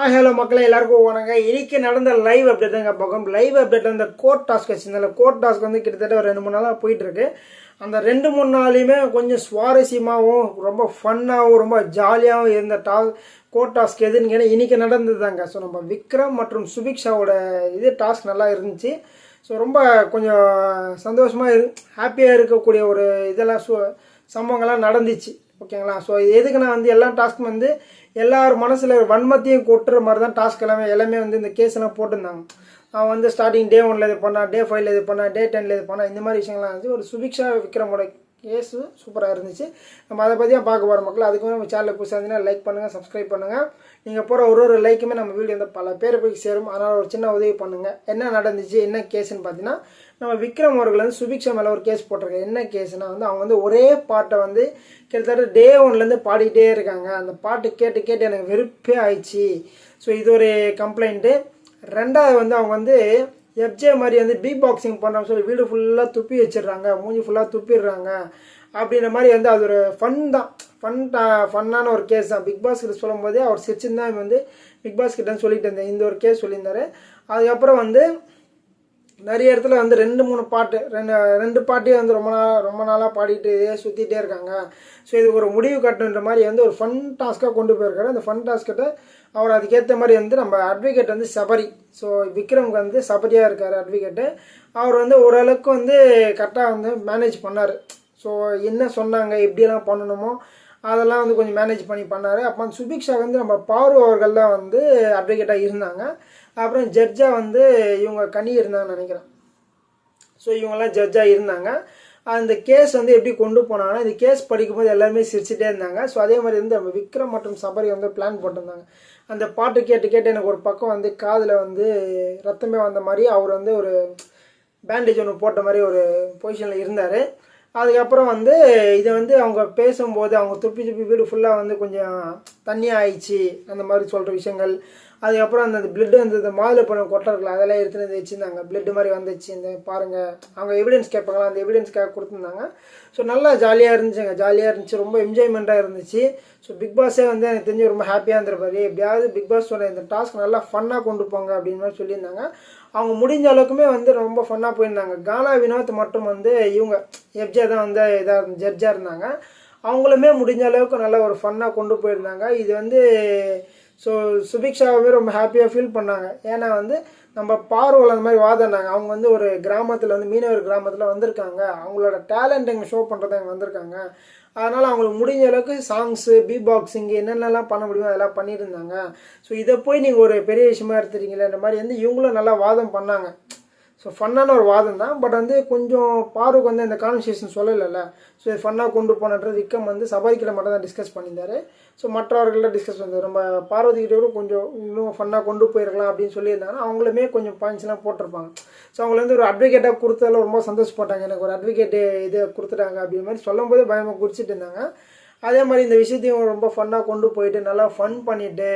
ஆ hello மக்களே எல்லாருக்கும் வணங்க இன்னைக்கு நடந்த லைவ் அப்டேட் தாங்க பார்க்கணும். லைவ் அப்டேட் அந்த கோர்ட் டாஸ்க் வச்சிருந்தால கோர்ட் டாஸ்க் வந்து கிட்டத்தட்ட ஒரு ரெண்டு மூணு நாளாக போயிட்டுருக்கு. அந்த ரெண்டு மூணு நாளையுமே கொஞ்சம் சுவாரஸ்யமாகவும் ரொம்ப ஃபன்னாகவும் ரொம்ப ஜாலியாகவும் இருந்த டாஸ்க் கோர்ட் டாஸ்க் எதுன்னு கேட்டால் இன்னைக்கு நடந்தது தாங்க. ஸோ நம்ம விக்ரம் மற்றும் சுபிக்ஷாவோட இது டாஸ்க் நல்லா இருந்துச்சு. ஸோ ரொம்ப கொஞ்சம் சந்தோஷமாக இரு ஹாப்பியாக இருக்கக்கூடிய ஒரு இதெல்லாம் சு சம்பவங்கள்லாம் நடந்துச்சு. ஓகேங்களா ஸோ எதுக்கு நான் வந்து எல்லா டாஸ்க்கும் வந்து எல்லார் மனசில் வன்மத்தையும் கொட்டுற மாதிரி தான் டாஸ்க் எல்லாமே எல்லாமே வந்து இந்த கேஸ்லாம் போட்டிருந்தாங்க. அவன் வந்து ஸ்டார்டிங் டே ஒன்ல இது பண்ணா டே ஃபைவ்ல இது பண்ணா டே டென்ல இது பண்ணா இந்த மாதிரி விஷயங்கள்லாம் இருந்துச்சு. ஒரு சுபிக்ஷா விக்ரமோட கேஸு சூப்பராக இருந்துச்சு. நம்ம அதை பற்றியும் பார்க்க போகிற மக்கள். அதுக்கு நம்ம சேனலில் புதுசாக இருந்தீங்கன்னா லைக் பண்ணுங்கள் சப்ஸ்கிரைப் பண்ணுங்கள் நீங்கள் போகிற ஒரு ஒரு லைக்குமே நம்ம வீடியோ வந்து பல பேர் போய் சேரும். அதனால் ஒரு சின்ன உதவி பண்ணுங்கள் என்ன நடந்துச்சு என்ன கேஸுன்னு பார்த்தீங்கன்னா நம்ம விக்ரம் அவர்கள் வந்து சுபிக்ஷா மேலே ஒரு கேஸ் போட்டிருக்காங்க என்ன கேஸ்னால் வந்து அவங்க வந்து ஒரே பாட்டை வந்து கிட்டத்தட்ட டே ஒன்லேருந்து பாடிக்கிட்டே இருக்காங்க. அந்த பாட்டு கேட்டு கேட்டு எனக்கு வெறுப்பே ஆயிடுச்சு. ஸோ இது ஒரு கம்ப்ளைண்ட்டு ரெண்டாவது வந்து அவங்க வந்து எஃப்ஜே மாதிரி வந்து பீ பாக்ஸிங் பண்ணுறோம்னு சொல்லி வீடு ஃபுல்லாக துப்பி வச்சிடுறாங்க. மூஞ்சி ஃபுல்லாக துப்பிடுறாங்க. அப்படின்ற மாதிரி வந்து அது ஒரு ஃபன் தான். ஃபன் ஃபன்னான ஒரு கேஸ் தான். பிக் பாஸ் கிட்ட சொல்லும் போதே அவர் சிரிச்சுன்னு வந்து பிக் பாஸ் கிட்டன்னு சொல்லிட்டு இருந்தேன். இந்த ஒரு கேஸ் சொல்லியிருந்தாரு. அதுக்கப்புறம் வந்து நிறைய இடத்துல வந்து ரெண்டு மூணு பாட்டு ரெண்டு ரெண்டு பாட்டையும் வந்து ரொம்ப நாள் ரொம்ப நாளாக பாடிட்டு சுற்றிட்டே இருக்காங்க. ஸோ இது ஒரு முடிவு கட்டுன்ற மாதிரி வந்து ஒரு ஃபன் டாஸ்க்காக கொண்டு போயிருக்காரு. அந்த ஃபன் டாஸ்க்கிட்ட அவர் அதுக்கேற்ற மாதிரி வந்து நம்ம அட்வொகேட் வந்து சபரி. ஸோ விக்ரம்க்கு வந்து சபரியாக இருக்கார் அட்வொகேட்டு அவர் வந்து ஓரளவுக்கு வந்து கரெக்டாக வந்து மேனேஜ் பண்ணார். ஸோ என்ன சொன்னாங்க எப்படியெல்லாம் பண்ணணுமோ அதெல்லாம் வந்து கொஞ்சம் மேனேஜ் பண்ணி பண்ணார். அப்போ சுபிக்ஷா வந்து நம்ம பாரு அவர்கள்லாம் வந்து அட்வொகேட்டாக இருந்தாங்க. அப்புறம் ஜட்ஜாக வந்து இவங்க கனி இருந்தாங்கன்னு நினைக்கிறேன். ஸோ இவங்கெல்லாம் ஜட்ஜாக இருந்தாங்க. அந்த கேஸ் வந்து எப்படி கொண்டு போனாங்கன்னா இந்த கேஸ் படிக்கும்போது எல்லாருமே சிரிச்சுட்டே இருந்தாங்க. ஸோ அதே மாதிரி வந்து நம்ம விக்ரம் மற்றும் சபரி வந்து பிளான் போட்டிருந்தாங்க. அந்த பாட்டு கேட்டு கேட்டு எனக்கு ஒரு பக்கம் வந்து காதில் வந்து ரத்தமே வந்த மாதிரி அவர் வந்து ஒரு பேண்டேஜ் ஒன்று போட்ட மாதிரி ஒரு பொசிஷனில் இருந்தார். அதுக்கப்புறம் வந்து இதை வந்து அவங்க பேசும்போது அவங்க துப்பி துப்பி வீடு ஃபுல்லாக வந்து கொஞ்சம் தண்ணியாக ஆயிடுச்சு அந்த மாதிரி சொல்கிற விஷயங்கள். அதுக்கப்புறம் அந்த பிளட்டு அந்த இந்த மாதுளை பழம் கொட்டர்கள் அதெல்லாம் எடுத்துகிட்டு வந்து வச்சுருந்தாங்க. பிளட்டு மாதிரி வந்துச்சு இந்த பாருங்கள் அவங்க எவிடன்ஸ் கேட்பாங்களா? அந்த எவிடன்ஸ்க்காக கொடுத்துருந்தாங்க. ஸோ நல்லா ஜாலியாக இருந்துச்சுங்க. ஜாலியாக இருந்துச்சு. ரொம்ப என்ஜாய்மெண்ட்டாக இருந்துச்சு. ஸோ பிக் பாஸே வந்து எனக்கு தெரிஞ்சு ரொம்ப ஹாப்பியாக இருந்திருப்பாரு எப்படியாவது பிக் பாஸ் சொன்ன இந்த டாஸ்க் நல்லா ஃபன்னாக கொண்டு போங்க அப்படின்னு மாதிரி சொல்லியிருந்தாங்க. அவங்க முடிஞ்ச அளவுக்குமே வந்து ரொம்ப ஃபன்னாக போயிருந்தாங்க. கானா வினோத் மட்டும் வந்து இவங்க எஃப்ஜே தான் வந்து இதாக ஜட்ஜாக இருந்தாங்க. அவங்களுமே முடிஞ்ச அளவுக்கு நல்ல ஒரு ஃபன்னாக கொண்டு போயிருந்தாங்க. இது வந்து ஸோ சுபிக்ஷாவே ரொம்ப ஹாப்பியாக ஃபீல் பண்ணாங்க. ஏன்னா வந்து நம்ம பார்வல் அந்த மாதிரி வாதினாங்க அவங்க வந்து ஒரு கிராமத்தில் வந்து மீனவர் கிராமத்தில் வந்திருக்காங்க. அவங்களோட டேலண்ட் எங்கே ஷோ பண்ணுறது அங்கே வந்திருக்காங்க. அதனால் அவங்களுக்கு முடிஞ்ச அளவுக்கு சாங்ஸு பீ பாக்ஸிங் என்னென்னலாம் பண்ண முடியுமோ அதெல்லாம் பண்ணியிருந்தாங்க. ஸோ இதை போய் நீங்கள் ஒரு பெரிய விஷயமா எடுத்துறீங்களே இந்த மாதிரி வந்து இவங்களும் நல்லா வாதம் பண்ணாங்க. ஸோ ஃபன்னான ஒரு வாதம் தான். பட் வந்து கொஞ்சம் பாருக்கு வந்து இந்த கான்வர்சேஷன் சொல்லலைல்ல. ஸோ இது ஃபன்னாக கொண்டு போனன்றது விக்ரம் வந்து சபரிக்கிட்ட மட்டும் தான் டிஸ்கஸ் பண்ணியிருந்தாரு. ஸோ மற்றவர்கள்ட்ட டிஸ்கஸ் பண்ணார் நம்ம பார்வதி கிட்ட கூட கொஞ்சம் இன்னும் ஃபன்னாக கொண்டு போயிருக்கலாம் அப்படின்னு சொல்லியிருந்தாங்கன்னா அவங்களுமே கொஞ்சம் பாயிண்ட்ஸ்லாம் போட்டிருப்பாங்க. ஸோ அவங்கள வந்து ஒரு அட்வொகேட்டாக கொடுத்ததில் ரொம்ப சந்தோஷப்பட்டாங்க. எனக்கு ஒரு அட்வொகேட்டு இது கொடுத்துட்டாங்க அப்படின்னு மாதிரி சொல்லும் போது பயமாக குறிச்சிட்டு இருந்தாங்க. அதே மாதிரி இந்த விஷயத்தையும் ரொம்ப ஃபன்னாக கொண்டு போயிட்டு நல்லா ஃபன் பண்ணிவிட்டு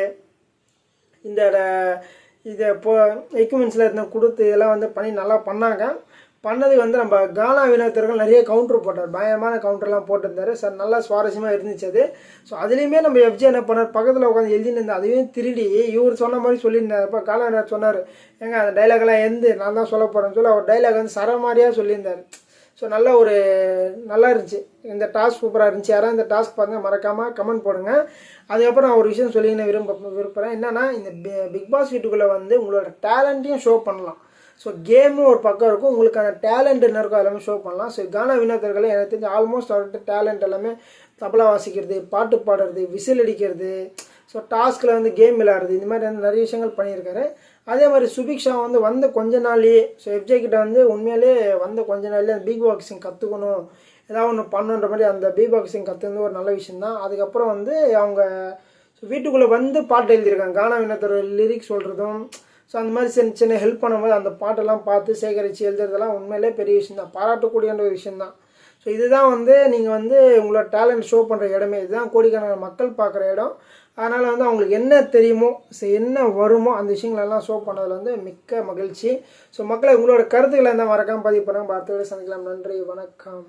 இந்த இதை இப்போ எக்யூப்மெண்ட்ஸில் இருந்த கொடுத்து இதெல்லாம் வந்து பண்ணி நல்லா பண்ணாங்க. பண்ணதுக்கு வந்து நம்ம கானா வினோத்தர்கள் நிறைய கவுண்டர் போட்டார். பயமான கவுண்டர்லாம் போட்டிருந்தாரு. சார் நல்லா சுவாரஸ்யமாக இருந்துச்சு அது. ஸோ அதுலேயுமே நம்ம எஃப்ஜி என்ன பண்ணார்? பக்கத்தில் உட்காந்து எழுதின்னு இருந்தார். அதையும் திருடி இவர் சொன்ன மாதிரி சொல்லியிருந்தார். இப்போ கானா வினோத் சொன்னார். ஏங்க அந்த டைலாக்லாம் எந்த நான் தான் சொல்ல போகிறேன்னு சொல்லி அவர் டைலாக் வந்து சர மாதிரியாக சொல்லியிருந்தார். ஸோ நல்ல ஒரு நல்லா இருந்துச்சு. இந்த டாஸ்க் சூப்பராக இருந்துச்சு. யாராவது இந்த டாஸ்க் பாருங்க மறக்காமல் கமெண்ட் போடுங்க. அதுக்கப்புறம் நான் ஒரு விஷயம் சொல்லி நான் விரும்ப விரும்புகிறேன் என்னென்னா இந்த பிக் பாஸ் வீட்டுக்குள்ளே வந்து உங்களோட டேலண்ட்டையும் ஷோ பண்ணலாம். ஸோ கேமும் ஒரு பக்கம் இருக்கும். உங்களுக்கான டேலண்ட் என்ன இருக்கோ எல்லாமே ஷோ பண்ணலாம். ஸோ கானா வினோதர்களை எனக்கு தெரிஞ்சு ஆல்மோஸ்ட் அவர்கிட்ட டேலண்ட் எல்லாமே தபலா வாசிக்கிறது பாட்டு பாடுறது விசில் அடிக்கிறது. ஸோ டாஸ்கில் வந்து கேம் விளையாடுறது இந்த மாதிரி வந்து நிறைய விஷயங்கள் பண்ணியிருக்காரு. அதே மாதிரி சுபிக்ஷா வந்து வந்த கொஞ்ச நாள்லேயே ஸோ எஃப்ஜே கிட்ட வந்து உண்மையிலே வந்த கொஞ்ச நாள்லேயே அந்த பிக் பாக்ஸிங் கற்றுக்கணும் ஏதாவது ஒன்று பண்ணுன்ற மாதிரி அந்த பீ பாக்ஸிங் கற்றுருந்து ஒரு நல்ல விஷயம் தான் அதுக்கப்புறம் வந்து அவங்க வீட்டுக்குள்ளே வந்து பாட்டு எழுதியிருக்காங்க. கானா வினத்தோட லிரிக்ஸ் சொல்கிறதும் ஸோ அந்த மாதிரி சின்ன சின்ன ஹெல்ப் பண்ணும்போது அந்த பாட்டெல்லாம் பார்த்து சேகரித்து எழுதுறதெல்லாம் உண்மையிலே பெரிய விஷயம் தான் பாராட்டக்கூடிய ஒரு விஷயம் தான் ஸோ இதுதான் வந்து நீங்கள் வந்து உங்களோட டேலண்ட் ஷோ பண்ணுற இடமே. இதுதான் கோடிக்கணக்கான மக்கள் பார்க்குற இடம். அதனால் வந்து அவங்களுக்கு என்ன தெரியுமோ ஸோ என்ன வருமோ அந்த விஷயங்களெல்லாம் ஷோ பண்ணதில் வந்து மிக்க மகிழ்ச்சி. ஸோ மக்களை உங்களோட கருத்துக்களை இருந்தால் மறக்காமல் பதிவு பண்ணுங்கள் பார்த்து சந்திக்கலாம். நன்றி வணக்கம்.